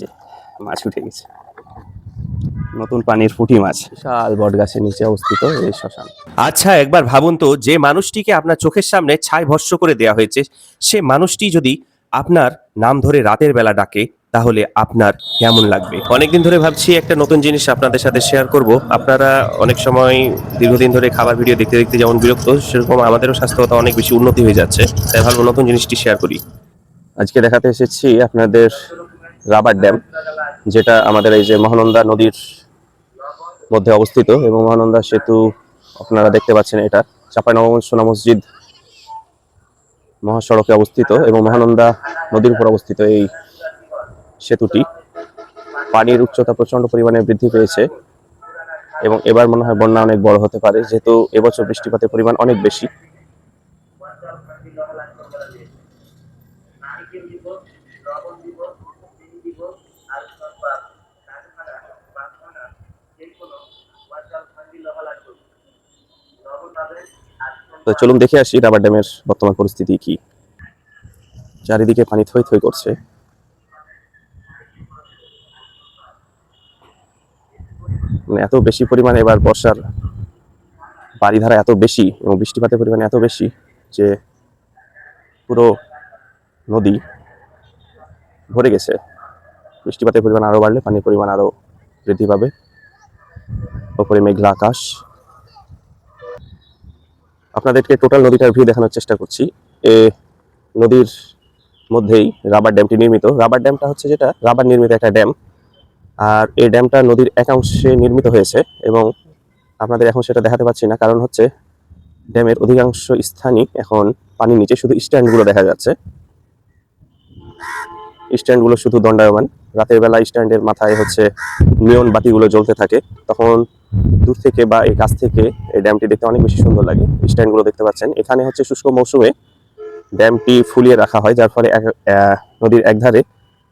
যে মাছ উঠে গেছে। নতুন পানির পুঁটি মাছ। বিশাল বট গাছের নিচে অবস্থিত এই শ্মশান। আচ্ছা একবার ভাবুন তো, যে মানুষটিকে আপনার চোখের সামনে ছাই ভস্য করে দেওয়া হয়েছে, সে মানুষটি যদি আপনার নাম ধরে রাতের বেলা ডাকে, তাহলে আপনার কেমন লাগবে? অনেকদিন ধরে ভাবছি একটা নতুন জিনিস আপনাদের সাথে শেয়ার করব। আপনারা অনেক সময় দীর্ঘদিন ধরে খাবার ভিডিও দেখতে দেখতে যেমন বিরক্ত, সেরকম আমাদেরও স্বাস্থ্যগত অনেক বেশি উন্নতি হয়ে যাচ্ছে। তাই ভাবলো নতুন জিনিসটি শেয়ার করি। আজকে দেখাতে এসেছি আপনাদের রাবার ড্যাম, যেটা আমাদের এই যে মহানন্দা নদীর মধ্যে অবস্থিত এবং মহানন্দা সেতু আপনারা দেখতে পাচ্ছেন এটা। চাপাইনবাবগঞ্জ সোনা মসজিদ মহাসড়কে অবস্থিত এবং মহানন্দা নদীর উপর অবস্থিত এই সেতুটি। পানির উচ্চতা প্রচণ্ড পরিমাণে বৃদ্ধি পেয়েছে এবং এবার মনে হয় বন্যা অনেক বড় হতে পারে, যেহেতু এবছর বৃষ্টিপাতের পরিমাণ অনেক বেশি। তো চলুন দেখে আসি রাবার ড্যামের বর্তমান পরিস্থিতি কি। চারিদিকে পানি থই থই করছে। মানে এত বেশি পরিমাণে এবার বর্ষার বাড়িধারা এত বেশি এবং বৃষ্টিপাতের পরিমাণ এত বেশি যে পুরো নদী ভরে গেছে। বৃষ্টিপাতের পরিমাণ আরও বাড়লে পানির পরিমাণ আরও বৃদ্ধি পাবে। ওপরে মেঘলা আকাশ। আপনাদেরকে টোটাল নদীটার ভিউ দেখানোর চেষ্টা করছি। এ নদীর মধ্যেই রাবার ড্যামটি নির্মিত। রাবার ড্যামটা হচ্ছে যেটা? রাবার নির্মিত একটা ড্যাম আর এই ড্যামটা নদীর একাংশে নির্মিত হয়েছে এবং আপনাদের এখন সেটা দেখাতে পাচ্ছি না। কারণ হচ্ছে ড্যামের অধিকাংশ স্থানই এখন পানির নিচে। শুধু স্ট্যান্ডগুলো দেখা যাচ্ছে। স্ট্যান্ডগুলো শুধু দণ্ডায়মান। রাতের বেলা স্ট্যান্ডের মাথায় হচ্ছে নিয়ন বাতিগুলো জ্বলতে থাকে। তখন দূর থেকে বা এই কাছ থেকে এই ড্যামটি দেখতে অনেক বেশি সুন্দর লাগে। স্ট্যান্ডগুলো দেখতে পাচ্ছেন। এখানে হচ্ছে শুষ্ক মৌসুমে ড্যামটি ফুলিয়ে রাখা হয়, যার ফলে নদীর একধারে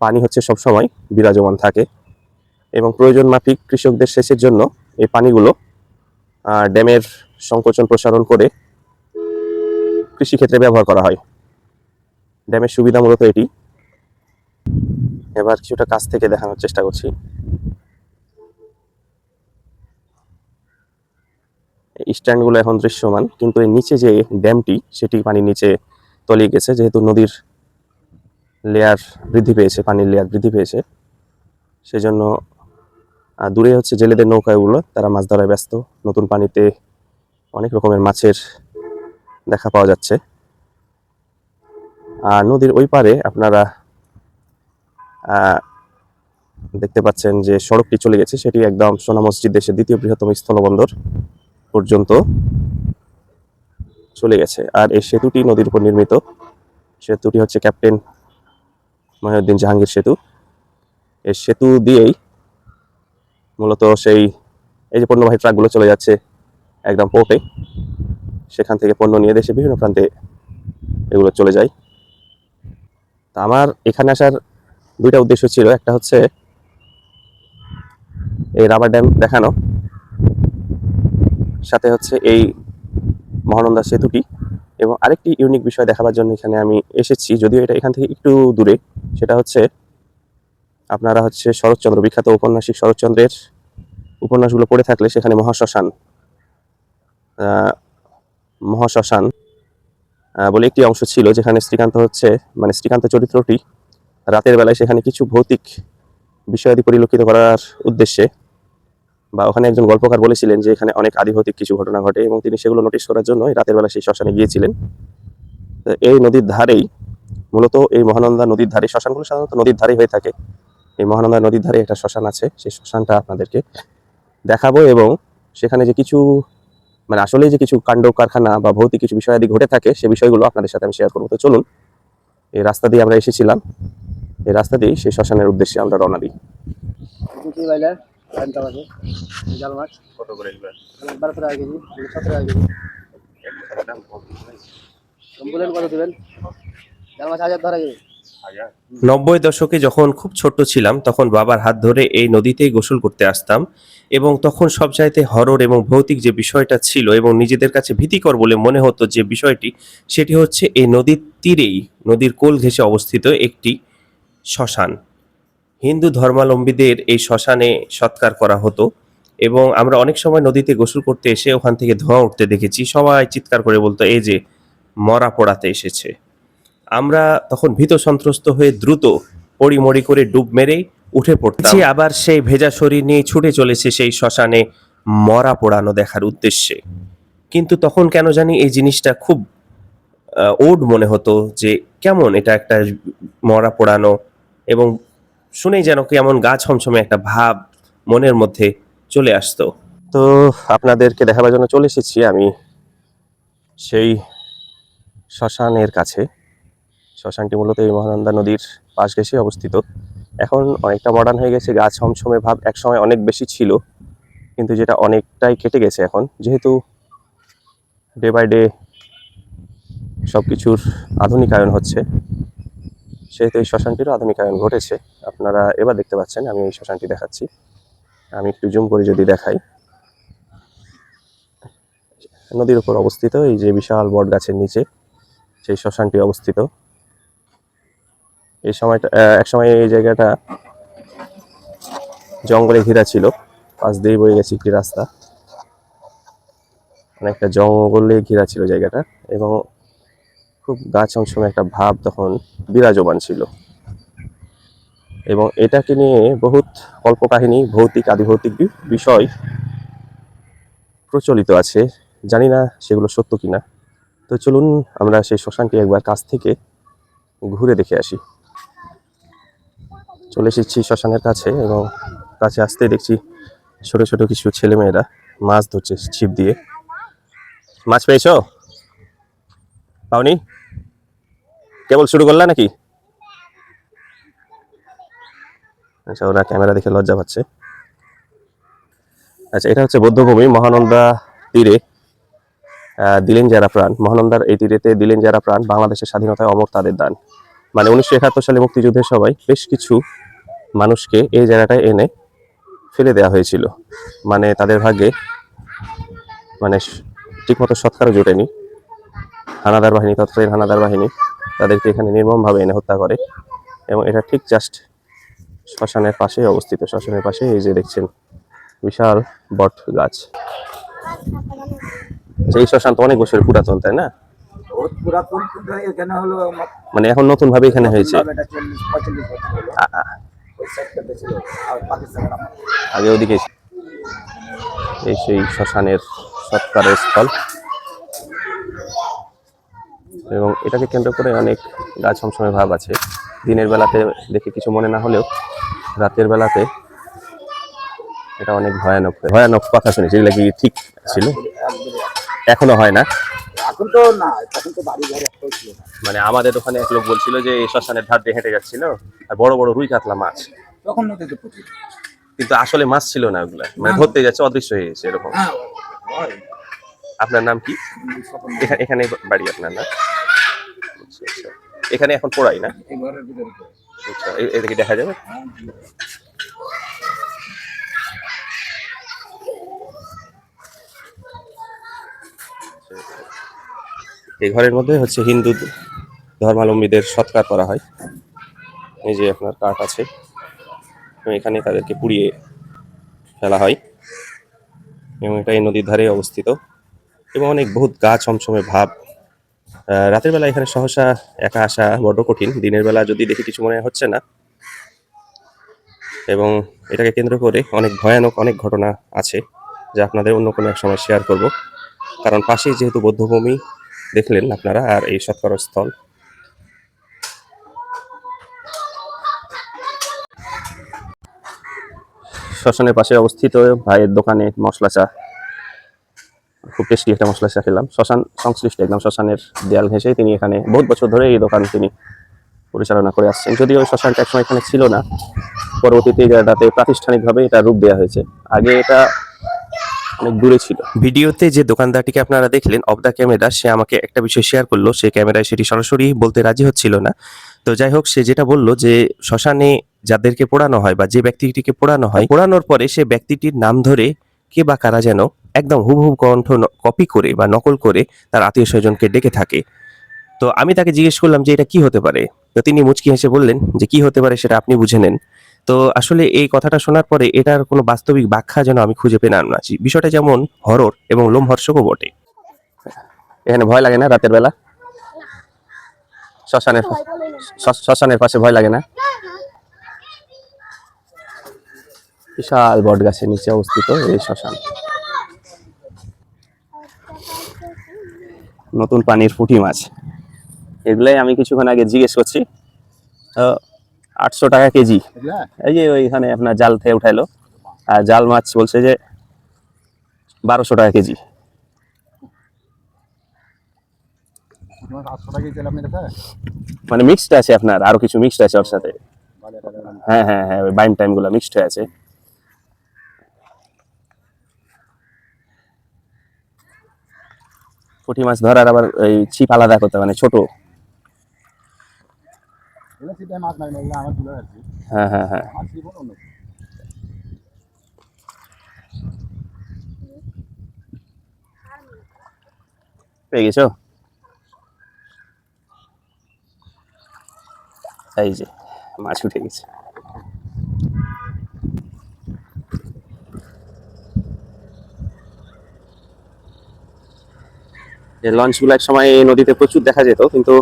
পানি হচ্ছে সব সময় বিরাজমান থাকে। এবং প্রয়োজন মাফিক কৃষকদের সেচের জন্য এই পানিগুলো ড্যামের সংকোচন প্রসারণ করে কৃষিক্ষেত্রে ব্যবহার করা হয়। ড্যামের সুবিধা মূলত এটি। এবার কিছুটা কাছ থেকে দেখানোর চেষ্টা করছি। স্ট্যান্ডগুলো এখন দৃশ্যমান, কিন্তু এর নিচে যে ড্যামটি, সেটি পানির নিচে তলিয়ে গেছে, যেহেতু নদীর লেয়ার বৃদ্ধি পেয়েছে, পানির লেয়ার বৃদ্ধি পেয়েছে। সেজন্য দূরে হচ্ছে জেলেদের নৌকাগুলো, তারা মাছ ধরায় ব্যস্ত। নতুন পানিতে অনেক রকমের মাছের দেখা পাওয়া যাচ্ছে। আর নদীর ওই পারে আপনারা দেখতে পাচ্ছেন যে সড়কটি চলে গেছে। সেটি একদম সোনা মসজিদ দেশের দ্বিতীয় বৃহত্তম স্থলবন্দর পর্যন্ত চলে গেছে। আর এই সেতুটি নদীর উপর নির্মিত। সেতুটি হচ্ছে ক্যাপ্টেন মহিউদ্দিন জাহাঙ্গীর সেতু। এই সেতু দিয়েই মূলত সেই, এই যে পণ্যবাহী ট্রাকগুলো চলে যাচ্ছে একদম পোর্টে, সেখান থেকে পণ্য নিয়ে দেশে বিভিন্ন প্রান্তে এগুলো চলে যায়। তা আমার এখানে আসার দুইটা উদ্দেশ্য ছিল, একটা হচ্ছে এই রাবার ড্যাম দেখানো, সাথে হচ্ছে এই মহানন্দা সেতুটি এবং আরেকটি ইউনিক বিষয় দেখাবার জন্য এখানে আমি এসেছি, যদিও এটা এখান থেকে একটু দূরে, সেটা হচ্ছে আপনারা হচ্ছে শরৎচন্দ্র, বিখ্যাত ঔপন্যাসিক শরৎচন্দ্রের উপন্যাসগুলো পড়ে থাকলে সেখানে মহাশ্মশান মহাশ্মশান বলে একটি অংশ ছিল, যেখানে শ্রীকান্ত হচ্ছে মানে শ্রীকান্ত চরিত্রটি রাতের বেলায় সেখানে কিছু ভৌতিক বিষয়াদি পরিলক্ষিত করার উদ্দেশ্যে বা ওখানে একজন গল্পকার বলেছিলেন যে এখানে অনেক আদিভৌতিক কিছু ঘটনা ঘটে এবং তিনি সেগুলো নোটিশ করার জন্য রাতের বেলা সেই শ্মশানে গিয়েছিলেন। এই নদীর ধারেই মূলত এই মহানন্দা নদীর ধারে শ্মশানগুলো সাধারণত নদীর ধারেই হয়ে থাকে। এই মহানন্দা নদীর ধারে একটা শ্মশান আছে, সেই শ্মশানটা আপনাদেরকে দেখাবো এবং সেখানে যে কিছু মানে আসলেই যে কিছু কাণ্ড, কারখানা বা ভৌতিক কিছু বিষয়াদি ঘটে থাকে, সে বিষয়গুলো আপনাদের সাথে আমি শেয়ার করব। তো চলুন, এই রাস্তা দিয়ে আমরা এসেছিলাম। এই রাস্তা দিয়েই সেই শ্মশানের উদ্দেশ্যে আমরা রওনা দিই। পুঁটি বাইলে? আনতে হবে জাল মাছ। কত করে বারো টাকা কেজি সতেরো টাকা কেজি। কত দেবেন? জাল মাছ হাজার ধরা যাবে নব্বই দশকে যখন খুব ছোট্ট ছিলাম তখন বাবার হাত ধরে এই নদীতেই গোসল করতে আসতাম এবং তখন সব চাইতে হরর এবং ভৌতিক যে বিষয়টা ছিল এবং নিজেদের কাছে ভীতিকর বলে মনে হতো যে বিষয়টি সেটি হচ্ছে এই নদীর তীরেই নদীর কোল ঘেঁষে অবস্থিত একটি শ্মশান। হিন্দু ধর্মাবলম্বীদের এই শ্মশানে সৎকার করা হতো এবং আমরা অনেক সময় নদীতে গোসল করতে এসে ওখান থেকে ধোঁয়া উঠতে দেখেছি। সবাই চিৎকার করে বলতো, এই যে মরা পোড়াতে এসেছে। আমরা তখন ভীত সন্ত্রস্ত হয়ে দ্রুত পড়িমড়ি করে ডুব মেরে উঠে যে আবার সেই ভেজা শরীর নিয়ে ছুটে চলেছে সেই শ্মশানে মরা পোড়ানো দেখার উদ্দেশ্যে। কিন্তু তখন কেন জানি এই জিনিসটা খুব ওড মনে হতো যে কেমন এটা একটা মরা পোড়ানো এবং শুনেই যেন কেমন গা ছমছমে একটা ভাব মনের মধ্যে চলে আসতো। তো আপনাদেরকে দেখাবার জন্য চলে এসেছি আমি সেই শ্মশানের কাছে। শ্মশানটি মূলত এই মহানন্দা নদীর পাশ ঘেঁষে অবস্থিত। এখন অনেকটা মডার্ন হয়ে গেছে গাছ ছমছমে ভাব একসময় অনেক বেশি ছিল, কিন্তু যেটা অনেকটাই কেটে গেছে এখন। যেহেতু ডে বাই ডে সব কিছুর আধুনিকায়ন হচ্ছে সেহেতু এই শ্মশানটিরও আধুনিকায়ন ঘটেছে। আপনারা এবার দেখতে পাচ্ছেন, আমি এই শ্মশানটি দেখাচ্ছি। আমি একটু জুম করে যদি দেখাই। নদীর উপর অবস্থিত, এই যে বিশাল বট গাছের নিচে, সেই শ্মশানটি অবস্থিত। এই সময়টা এক সময় এই জায়গাটা জঙ্গলে ঘেরা ছিল। পাশ দিয়ে বয়ে গেছে একটি রাস্তা। অনেকটা জঙ্গলে ঘেরা ছিল জায়গাটা এবং খুব গাছ অংশমে একটা ভাব তখন বিরাজমান ছিল। এবং এটাকে নিয়ে বহুত কল্পকাহিনী, ভৌতিক আদিভৌতিক বিষয় প্রচলিত আছে। জানি না সেগুলো সত্য কিনা। তো চলুন আমরা সেই শ্মশানটি একবার কাছ থেকে ঘুরে দেখে আসি। চলে এসেছি শ্মশানের কাছে এবং কাছে আসতে দেখছি ছোট ছোট কিছু ছেলেমেয়েরা মাছ ধরছে ছিপ দিয়ে। মাছ পেয়েছ? পাওনি? কেবল শুরু করলা নাকি? আচ্ছা ওরা ক্যামেরা দেখে লজ্জা পাচ্ছে। আচ্ছা এটা হচ্ছে বৌদ্ধভূমি, মহানন্দা তীরে। দিলেন যারা প্রাণ। মহানন্দার এই তীরেতে দিলেন যারা প্রাণ, বাংলাদেশের স্বাধীনতায় অমর তাদের দান। মানে উনিশশো একাত্তর সালে মুক্তিযুদ্ধের সবাই বেশ কিছু মানুষকে এই জায়গাটায় এনে ফেলে দেওয়া হয়েছিল। মানে তাদের ভাগ্যে মানে ঠিকমতো সৎকারও জোটেনি। হানাদার বাহিনী তৎকালীন হানাদার বাহিনী তাদেরকে এখানে নির্মমভাবে এনে হত্যা করে এবং এটা ঠিক জাস্ট শ্মশানের পাশে অবস্থিত। শ্মশানের পাশে এই যে দেখছেন বিশাল বট গাছ। আচ্ছা, এই শ্মশান তো অনেক বছরের পুরাতন তাই না? মানে এখন নতুন ভাবে এখানে হয়েছে। বছর আগে ওদিকে এই সেই শ্মশানের সৎকারের স্থল। এবং এটাকে কেন্দ্র করে অনেক গাছ সমসময় ভাব আছে। দিনের বেলাতে দেখে কিছু মনে না হলেও রাতের বেলাতে এটা অনেক ভয়ানক ভয়ানক কথা শুনেছি। এগুলা কি ঠিক ছিল? এখনও হয় না। এখন তো না তখন তো বাড়ি ঘরে ছিল মানে আমাদের ওখানে এক লোক বলছিল যে এই শ্মশানের ধার দিয়ে হেঁটে যাচ্ছিল আর বড় বড় রুই কাতলা মাছ। তখন নদীতে প্রচুর কিন্তু আসলে মাছ ছিল না ওগুলা। মানে ধরতে যাচ্ছে অদৃশ্য হয়ে গেছে এরকম। হ্যাঁ আপনার নাম কি? এখানে এখানে বাড়ি আপনার না এখানে এখন পড়াই না। আচ্ছা এটা কি দেখা যাবে? এই ঘরের মধ্যে হচ্ছে হিন্দু ধর্মাবলম্বীদের সৎকার করা হয়। এই যে আপনার কাঠ আছে এবং এখানে তাদেরকে পুড়িয়ে ফেলা হয়। এবং এটা এই নদীর ধারে অবস্থিত। এবং অনেক বহুত গা ছমছমে ভাব রাতের বেলা এখানে সহসা একা আসা বড্ড কঠিন। দিনের বেলা যদি দেখি কিছু মনে হচ্ছে না, এবং এটাকে কেন্দ্র করে অনেক ভয়ানক অনেক ঘটনা আছে, যা আপনাদের অন্য কোনো এক সময় শেয়ার করব। কারণ পাশেই যেহেতু বৌদ্ধভূমি দেখলেন আপনারা আর এই সৎকর স্থল শ্মশানের পাশে অবস্থিত ভাইয়ের দোকানে মশলা চা। খুব টেস্টি একটা মশলা চা খেলাম। শ্মশান সংশ্লিষ্ট একদম শ্মশানের দেয়াল ঘেঁষে তিনি এখানে বহুত বছর ধরে এই দোকান তিনি পরিচালনা করে আসছেন। যদিও ওই শ্মশানটা একসময় এখানে ছিল না পরবর্তীতে জায়গাটাতে প্রাতিষ্ঠানিকভাবে এটা রূপ দেওয়া হয়েছে। আগে এটা অনেক দূরে ছিল। ভিডিওতে যে দোকানদারটিকে আপনারা দেখলেন অফ দ্য ক্যামেরা সে আমাকে একটা বিষয় শেয়ার করল। সে ক্যামেরায় সেটি সরাসরি বলতে রাজি হচ্ছিল না। তো যাই হোক সে যেটা বলল যে শ্মশানে যাদেরকে পোড়ানো হয় বা যে ব্যক্তিটিকে পোড়ানো হয় পোড়ানোর পরে সে ব্যক্তিটির নাম ধরে কে বা কারা যেন একদম হুবহু কণ্ঠ কপি করে বা নকল করে তার আত্মীয় স্বজনকে ডেকে থাকে। তো আমি তাকে জিজ্ঞেস করলাম যে এটা কি হতে পারে? তো তিনি মুচকি হেসে বললেন, যে কি হতে পারে সেটা আপনি বুঝে নেন। তো আসলে এই কথাটা শোনার পরে এটার কোনো বাস্তবিক ব্যাখ্যা যেন আমি খুঁজে পেলাম না বিষয়টা যেমন হরর এবং লোমহর্ষকও বটে। এখানে ভয় লাগে না রাতের বেলা? শ্মশানের শ্মশ- শ্মশানের পাশে ভয় লাগে না? বিশাল বট গাছের নিচে অবস্থিত এই শ্মশান। নতুন পানির পুঁটি মাছ। এগুলাই আমি কিছুক্ষণ আগে জিজ্ঞেস করছি আটশো টাকা কেজি। এই যে ওইখানে আপনার জাল থেকে উঠাইলো। আর জাল মাছ বলছে যে বারোশো টাকা কেজি। মানে মিক্সড আছে আপনার আরও কিছু মিক্সড আছে ওর সাথে। হ্যাঁ হ্যাঁ হ্যাঁ ওই বাইম টাইমগুলো মিক্সড হয়ে আছে। পুঁটি মাছ ধরার আবার এই ছিপ আলাদা করতে মানে ছোট। হ্যাঁ হ্যাঁ হ্যাঁ। পেয়ে গেছো? এই যে মাছ উঠে গেছে। এই লঞ্চগুলো এক সময় এই নদীতে প্রচুর দেখা যেত, কিন্তু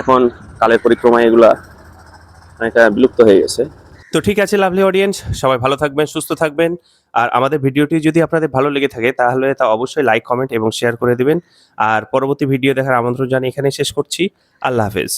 এখন কালের পরিক্রমায় এগুলা অনেকটা বিলুপ্ত হয়ে গেছে। তো ঠিক আছে লাভলি অডিয়েন্স সবাই ভালো থাকবেন, সুস্থ থাকবেন। আর আমাদের ভিডিওটি যদি আপনাদের ভালো লেগে থাকে, তাহলে তা অবশ্যই লাইক কমেন্ট এবং শেয়ার করে দেবেন। আর পরবর্তী ভিডিও দেখার আমন্ত্রণ জানিয়ে এখানে শেষ করছি। আল্লাহ হাফেজ।